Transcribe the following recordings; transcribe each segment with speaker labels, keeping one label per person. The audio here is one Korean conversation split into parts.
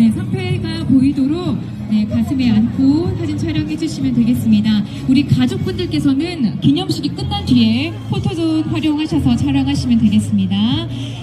Speaker 1: 네, 상패가 보이도록 네, 가슴에 안고 사진 촬영해 주시면 되겠습니다. 우리 가족분들께서는 기념식이 끝난 뒤에 포토존 활용하셔서 촬영하시면 되겠습니다.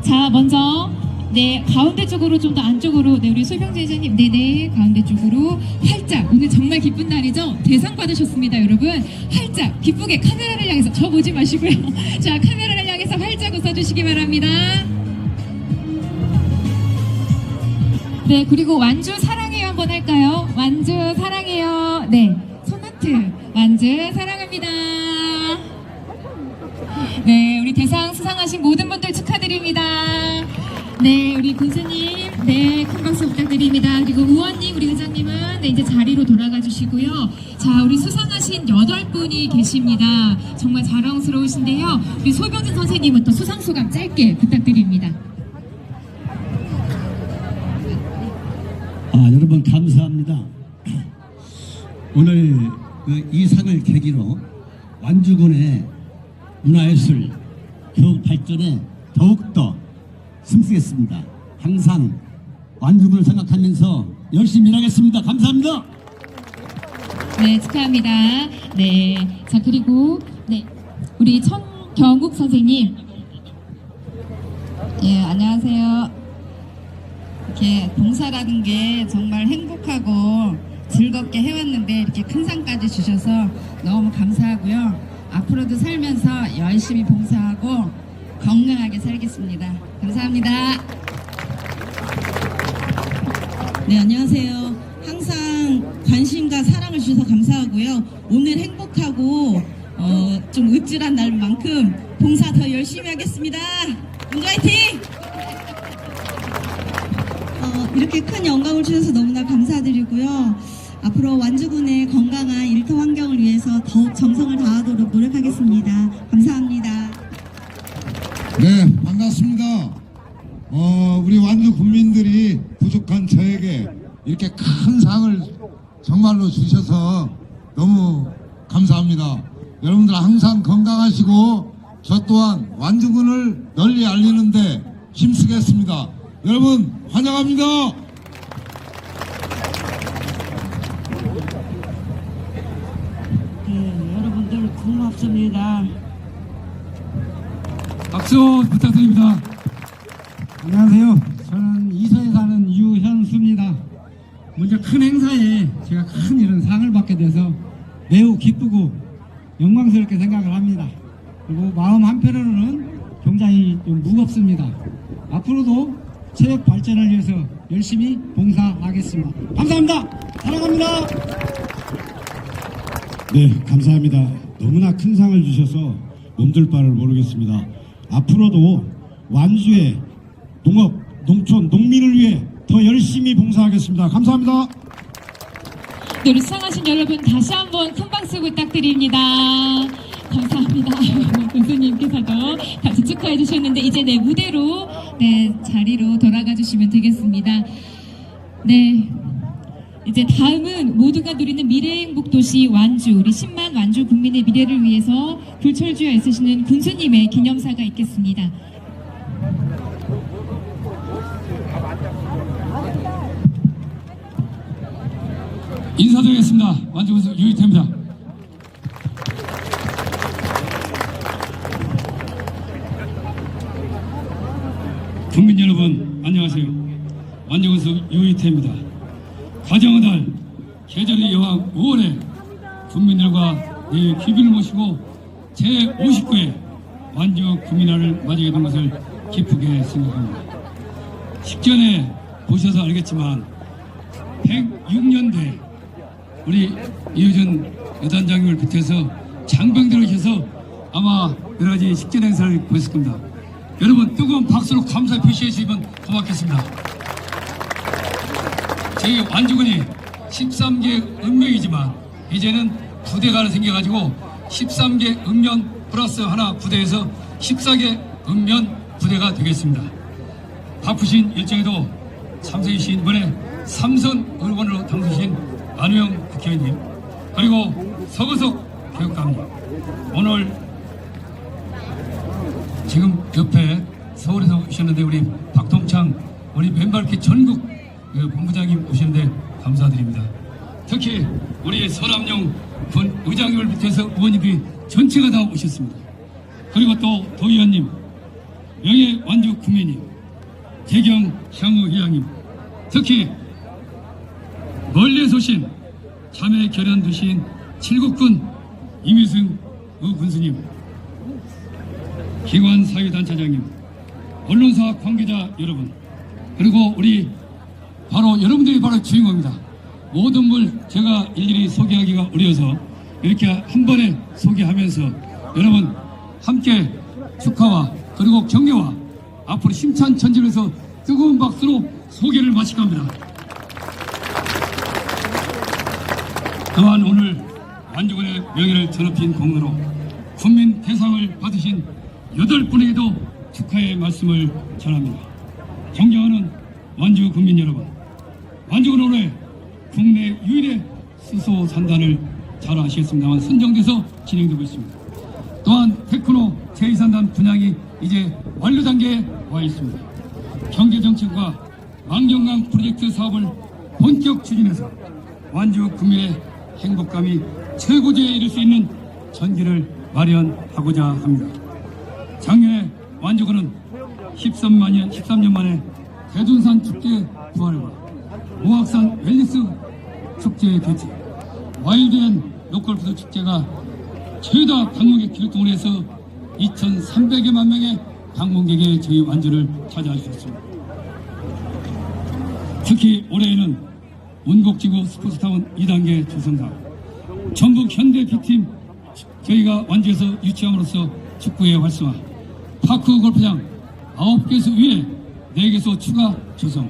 Speaker 1: 자, 먼저 네, 가운데 쪽으로 좀 더 안쪽으로 네, 우리 소병재 회장님 네네 가운데 쪽으로 활짝 오늘 정말 기쁜 날이죠. 대상 받으셨습니다, 여러분. 활짝 기쁘게 카메라를 향해서 저 보지 마시고요. 자, 카메라를 향해서 활짝 웃어주시기 바랍니다. 네, 그리고 완주 사랑해요 한번 할까요? 완주 사랑해요. 네, 손하트 완주 사랑합니다. 네, 우리 대상 수상하신 모든 분들 축하드립니다. 네, 우리 군수님, 네, 큰 박수 부탁드립니다. 그리고 의원님, 우리 회장님은 네, 이제 자리로 돌아가 주시고요. 자, 우리 수상하신 여덟 분이 계십니다. 정말 자랑스러우신데요. 우리 소병진 선생님부터 수상 소감 짧게 부탁드립니다.
Speaker 2: 아, 여러분 감사합니다. 오늘 그 이 상을 계기로 완주군의 문화예술 교육 발전에 더욱더 힘쓰겠습니다. 항상 완주군을 생각하면서 열심히 일하겠습니다. 감사합니다.
Speaker 1: 네, 축하합니다. 네. 자, 그리고, 네. 우리 천경국 선생님.
Speaker 3: 예, 안녕하세요. 이렇게 봉사라는 게 정말 행복하고 즐겁게 해왔는데 이렇게 큰 상까지 주셔서 너무 감사하고요. 앞으로도 살면서 열심히 봉사하고 건강하게 살겠습니다. 감사합니다.
Speaker 4: 네, 안녕하세요. 항상 관심과 사랑을 주셔서 감사하고요. 오늘 행복하고 어, 좀 으찔한 날만큼 봉사 더 열심히 하겠습니다. 운주 화이팅! 이렇게 큰 영광을 주셔서 너무나 감사드리고요. 앞으로 완주군의 건강한 일터 환경을 위해서 더욱 정성을 다하도록 노력하겠습니다. 감사합니다.
Speaker 5: 네, 반갑습니다. 어, 우리 완주 국민들이 부족한 저에게 이렇게 큰 상을 정말로 주셔서 너무 감사합니다. 여러분들 항상 건강하시고 저 또한 완주군을 널리 알리는데 힘쓰겠습니다. 여러분 환영합니다.
Speaker 4: 고맙습니다.
Speaker 6: 박수 부탁드립니다. 안녕하세요. 저는 이서에 사는 유현수입니다. 먼저 큰 행사에 제가 큰 이런 상을 받게 돼서 매우 기쁘고 영광스럽게 생각을 합니다. 그리고 마음 한편으로는 굉장히 좀 무겁습니다. 앞으로도 체육 발전을 위해서 열심히 봉사하겠습니다. 감사합니다. 사랑합니다.
Speaker 7: 네, 감사합니다. 너무나 큰 상을 주셔서 몸둘 바를 모르겠습니다. 앞으로도 완주의 농업, 농촌, 농민을 위해 더 열심히 봉사하겠습니다. 감사합니다.
Speaker 1: 네, 우리 수상하신 여러분 다시 한번 큰 박수 부탁드립니다. 감사합니다. 교수님께서도 같이 축하해 주셨는데 이제 내 무대로 네 자리로 돌아가 주시면 되겠습니다. 네. 이제 다음은 모두가 누리는 미래행복 도시 완주 우리 10만 완주 국민의 미래를 위해서 불철주야 애쓰시는 군수님의 기념사가 있겠습니다.
Speaker 6: 인사드리겠습니다. 완주 군수 유이태입니다. 국민 여러분 안녕하세요. 완주 군수 유이태입니다. 가정의 달 계절의 여왕 5월에 국민들과 내 귀비를 모시고 제59회 완주 국민화를 맞이하게 된 것을 기쁘게 생각합니다. 식전에 보셔서 알겠지만 106년대 우리 이효준 여단장님을 비롯해서 장병들을 계서 아마 여러 가지 식전 행사를 보셨을 겁니다. 여러분 뜨거운 박수로 감사 표시해 주시면 고맙겠습니다. 저희 완주군이 13개 은명이지만 이제는 부대가 생겨가지고 13개 읍면 플러스 하나 부대에서 14개 읍면 부대가 되겠습니다. 바쁘신 일정에도 참석해 주신 이번에 삼선 의원으로 당선되신 안우영 국회의원님 그리고 서거석 교육감님 오늘 지금 옆에 서울에서 오셨는데 우리 박동창 우리 맨발키 전국 그 본부장님 오시는데 감사드립니다. 특히 우리 서남용 군 의장님을 비롯해서 의원님들이 전체가 다 오셨습니다. 그리고 또 도의원님, 명예 완주 구매님, 재경 향후 회장님, 특히 멀리에서 오신 자매 결연 두신 칠곡군 이미승 의군수님, 기관 사회단체장님, 언론사 관계자 여러분, 그리고 우리 바로 여러분들이 바로 주인공입니다. 모든 걸 제가 일일이 소개하기가 어려워서 이렇게 한 번에 소개하면서 여러분 함께 축하와 그리고 격려와 앞으로 힘찬 전진에서 뜨거운 박수로 소개를 마칠까 합니다. 또한 오늘 완주군의 명예를 더럽힌 공로로 국민 대상을 받으신 여덟 분에게도 축하의 말씀을 전합니다. 존경하는 완주 국민 여러분, 올해 국내 유일의 수소 산단을 잘 아시겠습니다만 선정돼서 진행되고 있습니다. 또한 테크노 제2산단 분양이 이제 완료 단계에 와 있습니다. 경제정책과 만경강 프로젝트 사업을 본격 추진해서 완주 국민의 행복감이 최고조에 이를 수 있는 전기를 마련하고자 합니다. 작년에 완주군은 13만 13년 만에 대둔산 축제 부활과 모악산 웰리스 축제 개최, 와일드앤 로컬푸드 축제가 최다 방문객 기록 동원해서 2,300여만 명의 방문객의 저희 완주를 찾아와 주셨습니다. 특히 올해에는 운곡지구 스포츠타운 2단계 조성사, 전북 현대 B팀 저희가 완주에서 유치함으로써 축구의 활성화, 파크 골프장 9개소 위에 4개소 추가 조성,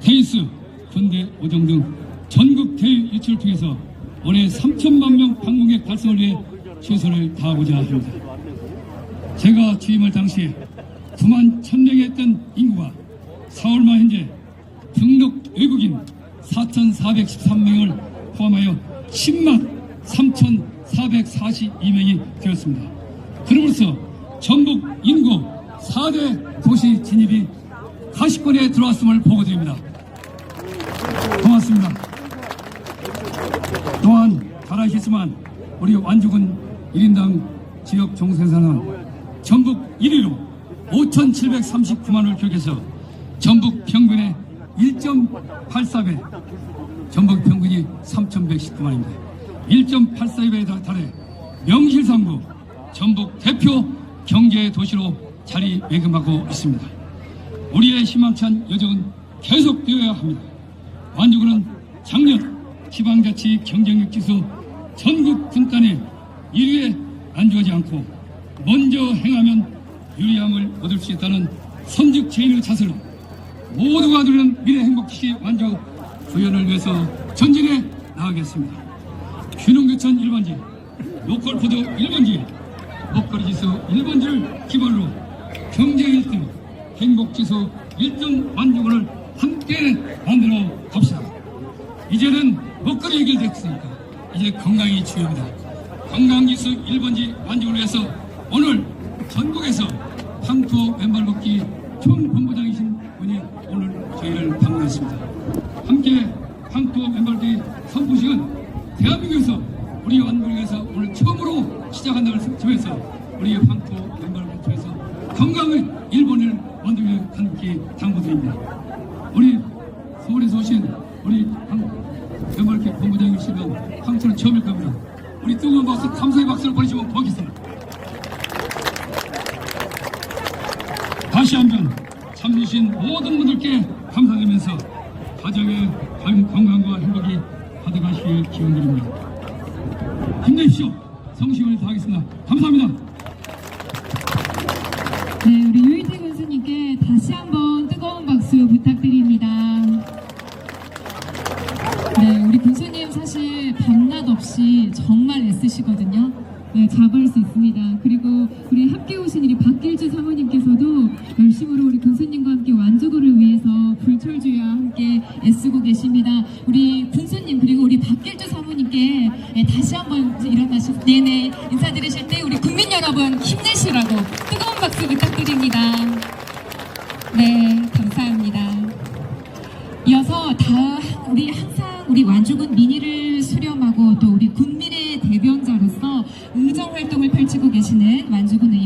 Speaker 6: 테니스, 군대 5정 등 전국 대회 유치를 통해서 올해 3천만 명 방문객 달성을 위해 최선을 다하고자 합니다. 제가 취임할 당시에 9만 1000명에 했던 인구가 4월 말 현재 등록 외국인 4,413명을 포함하여 10만 3,442명이 되었습니다. 그러면서 전북 인구 4대 도시 진입이 가시권에 들어왔음을 보고드립니다. 고맙습니다. 또한 잘 아시겠지만 우리 완주군 1인당 지역 종생산은 전북 1위로 5,739만을 기록해서 전북 평균의 1.84배 전북 평균이 3,119만입니다. 1.84배에 달해 명실상부 전북 대표 경제 도시로 자리매김하고 있습니다. 우리의 희망찬 여정은 계속되어야 합니다. 완주군은 작년 지방자치 경쟁력 지수 전국 분단에 1위에 안주하지 않고 먼저 행하면 유리함을 얻을 수 있다는 선직 제인의 자세로 모두가 누리는 미래 행복시 완주 구현을 위해서 전진해 나가겠습니다. 균형교천 1번지, 로컬푸드 1번지, 먹거리 지수 1번지를 기반으로 경제 1등, 행복 지수 1등 완주군을 함께 만들어 갑시다. 이제는 먹거리 해결됐으니까 이제 건강이 중요합니다. 건강지수 1번지 완주를 위해서 오늘 전국에서 황토 왼발 걷기 총본부장이신 분이 오늘 저희를 방문했습니다. 함께 황토 왼발 걷기 선포식은 대한민국에서 우리 완군에서 오늘 처음으로 시작한다는 점에서 우리 황토 왼발 걷기에서 건강의 일본을 만들기 함께 당부드립니다. 우리 서울에서 오신 우리 왼발기 본부장이시면 황토는 처음일 겁니다. 우리 뜨거운 박수, 감사의 박수를 보내주면 고맙겠습니다.
Speaker 1: 네, 우리 군수님 사실 밤낮 없이 정말 애쓰시거든요. 네, 잡을 수 있습니다. 그리고 우리 함께 오신 우리 박길주 사모님께서도 열심으로 우리 군수님과 함께 완주구를 위해서 불철주야 함께 애쓰고 계십니다. 우리 군수님 그리고 우리 박길주 사모님께 네, 다시 한번 일어나실 네네 인사드리실 때 우리 국민 여러분 힘내시라고 뜨거운 박수 부탁드립니다. 네, 감사합니다. 이어서 다 우리 항상 우리 완주군 민의를 수렴하고 또 우리 군민의 대변자로서 의정 활동을 펼치고 계시는
Speaker 8: 완주군 의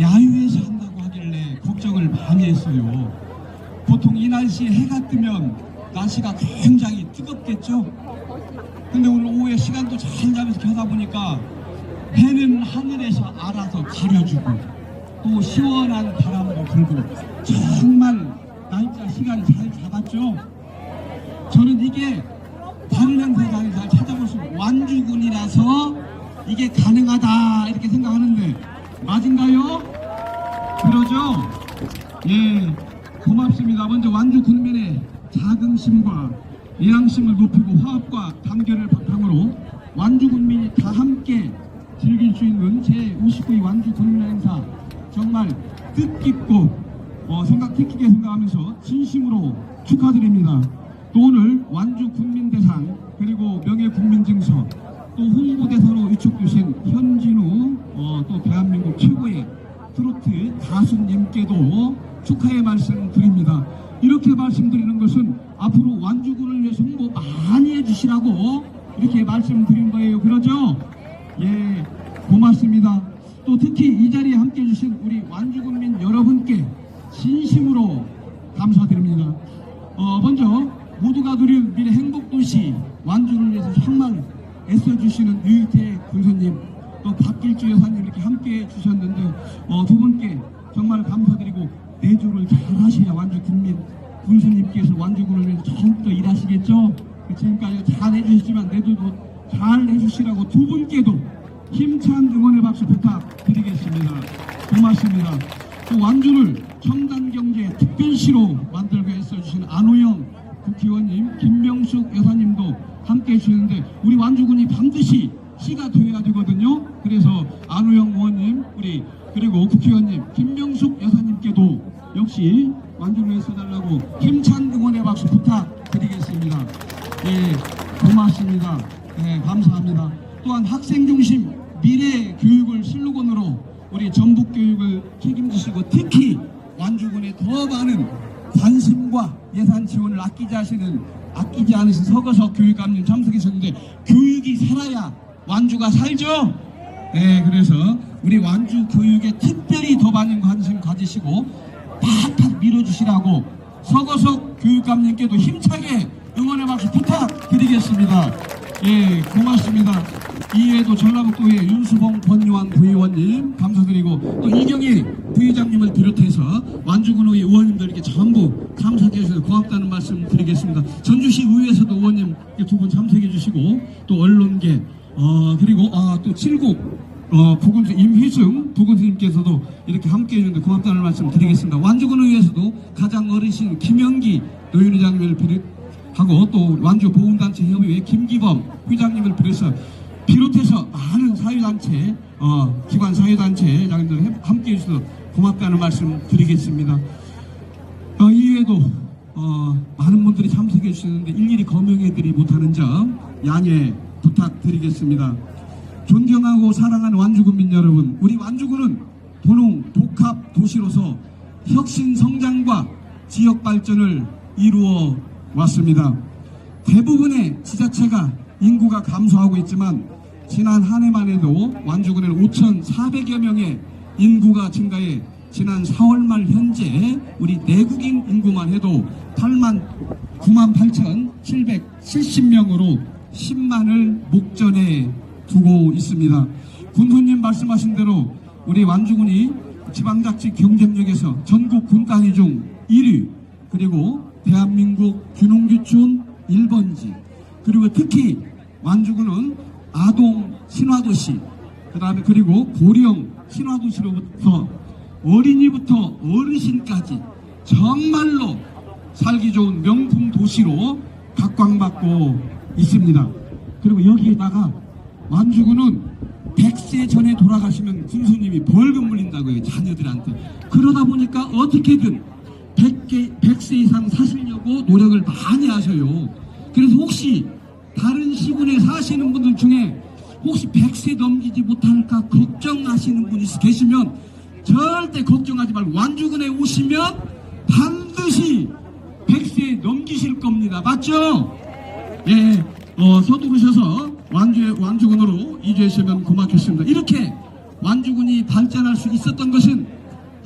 Speaker 8: 야유에서 한다고 하길래 걱정을 많이 했어요. 보통 이 날씨에 해가 뜨면 날씨가 굉장히 뜨겁겠죠? 근데 오늘 오후에 시간도 잘 잡아서 하다 보니까 해는 하늘에서 알아서 가려주고 또 시원한 바람도 불고 정말 날짜 시간 잘 잡았죠? 저는 이게 다른 행사장에 잘 찾아볼수록 완주군이라서 이게 가능하다 이렇게 생각하는데 맞은가요? 그러죠? 예, 고맙습니다. 먼저 완주 군민의 자긍심과 예양심을 높이고 화합과 단결을 바탕으로 완주 군민이 다 함께 즐길 수 있는 제59위 완주 군민 행사 정말 뜻깊고 어, 생각 깊게 생각하면서 진심으로 축하드립니다. 또 오늘 완주 국민대상 그리고 명예국민증서 또 홍보대사로 위촉되신 현진우 어, 또 대한민국 최고의 트로트 가수님께도 축하의 말씀 드립니다. 이렇게 말씀드리는 것은 앞으로 완주군을 위해서 홍보 많이 해주시라고 이렇게 말씀드린 거예요. 그러죠? 예, 고맙습니다. 또 특히 이 자리에 함께 해주신 우리 완주군민 여러분께 진심으로 감사드립니다. 어, 먼저 모두가 누릴 미래 행복도시 완주를 위해서 정말 애써주시는 유일태 군수님 또 박길주 여사님 이렇게 함께 해주셨는데 어, 두 분께 정말 감사드리고 내조를 잘 하셔야 완주 군민 군수님께서 완주군을 위해서 더욱더 일하시겠죠? 지금까지 잘 해주시지만 내조도 잘 해주시라고 두 분께도 힘찬 응원의 박수 부탁드리겠습니다. 고맙습니다. 또 완주를 첨단경제 특별시로 만들고 애써주신 안호영 국회의원님, 김명숙 여사님도 함께 해주시는데 우리 완주군이 반드시 시가 되어야 되거든요. 그래서 안호영 의원님, 우리 그리고 국회의원님, 김명숙 여사님께도 역시 완주를 애써달라고 힘찬 응원의 박수 부탁드리겠습니다. 예, 고맙습니다. 예, 감사합니다. 또한 학생 중심 미래 교육을 슬로건으로 우리 전북 교육을 책임지시고 특히 완주군에 더 많은 관심과 예산 지원을 아끼지 하시는 아끼지 않으신 서거석 교육감님 참석하셨는데 교육이 살아야 완주가 살죠. 네, 그래서 우리 완주 교육에 특별히 더 많은 관심 가지시고 팍팍 밀어주시라고 서거석 교육감님께도 힘차게 응원의 박수 부탁드리겠습니다. 예, 고맙습니다. 이외에도 전라북도의 윤수봉 권유환 부의원님 감사드리고 또 이경희 부의장님을 비롯해서 완주군의 의원님들에게 전부 참석해 주셔서 고맙다는 말씀 드리겠습니다. 전주시 의회에서도 의원님 두 분 참석해 주시고 또 언론계 어 그리고 아또 칠곡 어, 부군수 임희승 부군수님께서도 이렇게 함께 해주는데 고맙다는 말씀 드리겠습니다. 완주군을 위해서도 가장 어르신 김영기 노윤회장님을 비롯 하고 또 완주 보훈단체 협의회 김기범 회장님을 비롯해서 비롯해서 많은 사회단체, 어, 기관 사회단체 장님들 함께 해 주셔서 고맙다는 말씀 드리겠습니다. 어, 이외에도 어, 많은 분들이 참석해 주시는데 일일이 거명해드리 못하는 점 양해 부탁드리겠습니다. 존경하고 사랑하는 완주군민 여러분, 우리 완주군은 도농 복합 도시로서 혁신 성장과 지역 발전을 이루어 왔습니다. 대부분의 지자체가 인구가 감소하고 있지만 지난 한 해만 해도 완주군에는 5,400여 명의 인구가 증가해 지난 4월 말 현재 우리 내국인 인구만 해도 8만 9만 8,770명으로 10만을 목전에 두고 있습니다. 군수님 말씀하신 대로 우리 완주군이 지방자치 경쟁력에서 전국 군 단위 중 1위 그리고 대한민국 균홍규촌 1번지 그리고 특히 완주군은 아동 신화도시 그 다음에 그리고 고령 신화도시로부터 어린이부터 어르신까지 정말로 살기 좋은 명품 도시로 각광받고 있습니다. 그리고 여기에다가 완주군은 100세 전에 돌아가시면 군수님이 벌금 물린다고요 자녀들한테 그러다 보니까 어떻게든 100개, 100세 이상 사시려고 노력을 많이 하셔요 그래서 혹시 다른 시군에 사시는 분들 중에 혹시 100세 넘기지 못할까 걱정하시는 분이 계시면 절대 걱정하지 말고 완주군에 오시면 반드시 100세 넘기실 겁니다 맞죠? 예, 어, 서두르셔서 완주, 완주군으로 이주하시면 고맙겠습니다. 이렇게 완주군이 발전할 수 있었던 것은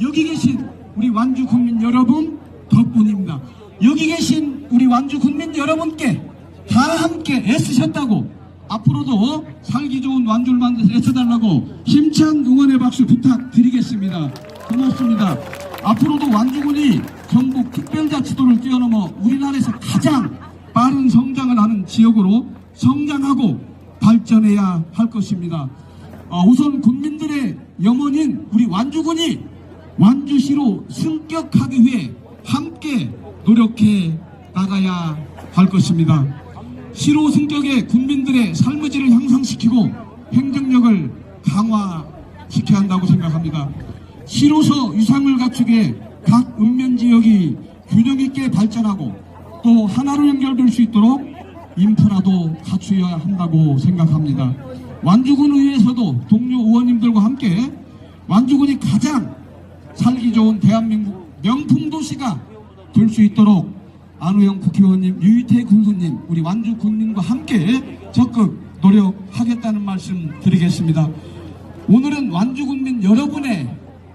Speaker 8: 여기 계신 우리 완주 국민 여러분 덕분입니다. 여기 계신 우리 완주 국민 여러분께 다 함께 애쓰셨다고 앞으로도 살기 좋은 완주를 만들어서 애써달라고 힘찬 응원의 박수 부탁드리겠습니다. 고맙습니다. 앞으로도 완주군이 전국 특별자치도를 뛰어넘어 우리나라에서 가장 빠른 성장을 하는 지역으로 성장하고 발전해야 할 것입니다. 어, 우선 국민들의 염원인 우리 완주군이 완주시로 승격하기 위해 함께 노력해 나가야 할 것입니다. 시로 승격에 국민들의 삶의 질을 향상시키고 행정력을 강화시켜야 한다고 생각합니다. 시로서 유상을 갖추게 각 읍면 지역이 균형 있게 발전하고 또 하나로 연결될 수 있도록 인프라도 갖추어야 한다고 생각합니다. 완주군 의회에서도 동료 의원님들과 함께 완주군이 가장 살기 좋은 대한민국 명품 도시가 될 수 있도록 안우영 국회의원님, 유희태 군수님, 우리 완주 국민과 함께 적극 노력하겠다는 말씀 드리겠습니다. 오늘은 완주 국민 여러분의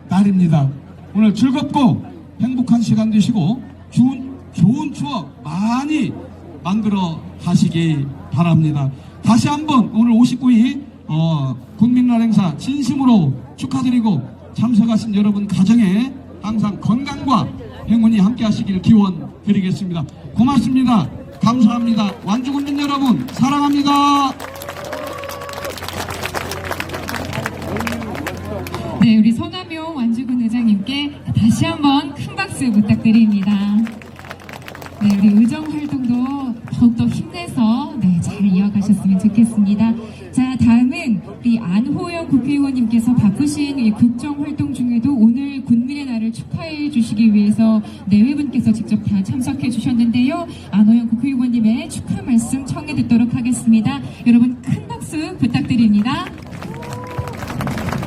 Speaker 8: 날입니다. 오늘 즐겁고 행복한 시간 되시고 좋은, 좋은 추억 많이 만들어 가시기 바랍니다. 다시 한번 오늘 59위 어, 국민날 행사 진심으로 축하드리고 참석하신 여러분 가정에 항상 건강과 행운이 함께 하시길 기원 드리겠습니다. 고맙습니다. 감사합니다. 완주국민 여러분 사랑합니다.
Speaker 1: 네, 우리 손남용 완주군 의장님께 다시 한번 큰 박수 부탁드립니다.